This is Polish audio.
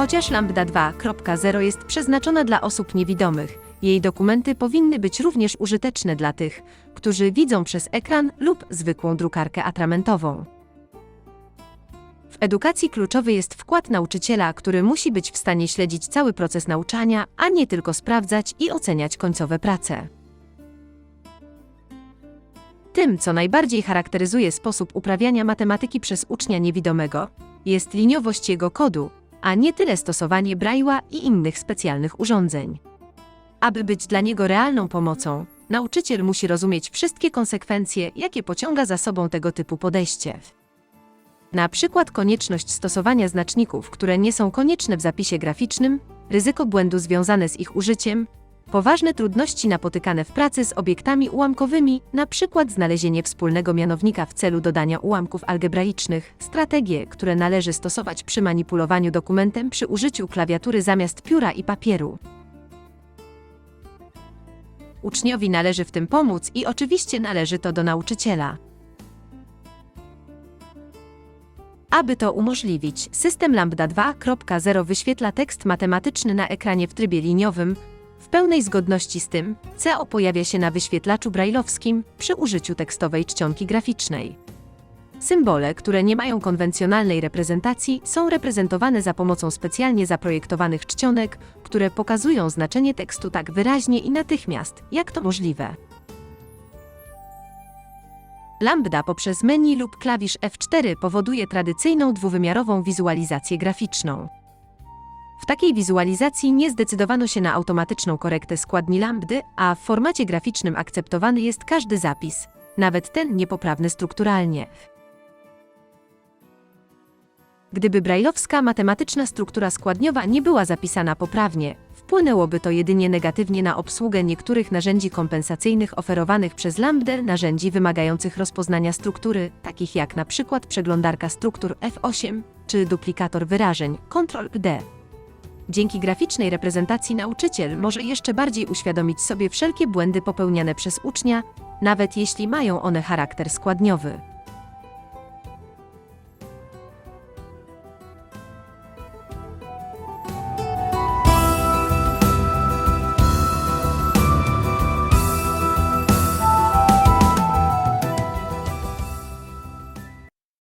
Chociaż Lambda 2.0 jest przeznaczona dla osób niewidomych, jej dokumenty powinny być również użyteczne dla tych, którzy widzą przez ekran lub zwykłą drukarkę atramentową. W edukacji kluczowy jest wkład nauczyciela, który musi być w stanie śledzić cały proces nauczania, a nie tylko sprawdzać i oceniać końcowe prace. Tym, co najbardziej charakteryzuje sposób uprawiania matematyki przez ucznia niewidomego, jest liniowość jego kodu, a nie tyle stosowanie Braille'a i innych specjalnych urządzeń. Aby być dla niego realną pomocą, nauczyciel musi rozumieć wszystkie konsekwencje, jakie pociąga za sobą tego typu podejście. Na przykład konieczność stosowania znaczników, które nie są konieczne w zapisie graficznym, ryzyko błędu związane z ich użyciem, poważne trudności napotykane w pracy z obiektami ułamkowymi, przykład znalezienie wspólnego mianownika w celu dodania ułamków algebraicznych, strategie, które należy stosować przy manipulowaniu dokumentem przy użyciu klawiatury zamiast pióra i papieru. Uczniowi należy w tym pomóc i oczywiście należy to do nauczyciela. Aby to umożliwić, system Lambda 2.0 wyświetla tekst matematyczny na ekranie w trybie liniowym, w pełnej zgodności z tym, co pojawia się na wyświetlaczu brajlowskim przy użyciu tekstowej czcionki graficznej. Symbole, które nie mają konwencjonalnej reprezentacji, są reprezentowane za pomocą specjalnie zaprojektowanych czcionek, które pokazują znaczenie tekstu tak wyraźnie i natychmiast, jak to możliwe. Lambda poprzez menu lub klawisz F4 powoduje tradycyjną dwuwymiarową wizualizację graficzną. W takiej wizualizacji nie zdecydowano się na automatyczną korektę składni lambdy, a w formacie graficznym akceptowany jest każdy zapis, nawet ten niepoprawny strukturalnie. Gdyby brajlowska matematyczna struktura składniowa nie była zapisana poprawnie, wpłynęłoby to jedynie negatywnie na obsługę niektórych narzędzi kompensacyjnych oferowanych przez lambdę, narzędzi wymagających rozpoznania struktury, takich jak na przykład przeglądarka struktur F8 czy duplikator wyrażeń Ctrl-D. Dzięki graficznej reprezentacji nauczyciel może jeszcze bardziej uświadomić sobie wszelkie błędy popełniane przez ucznia, nawet jeśli mają one charakter składniowy.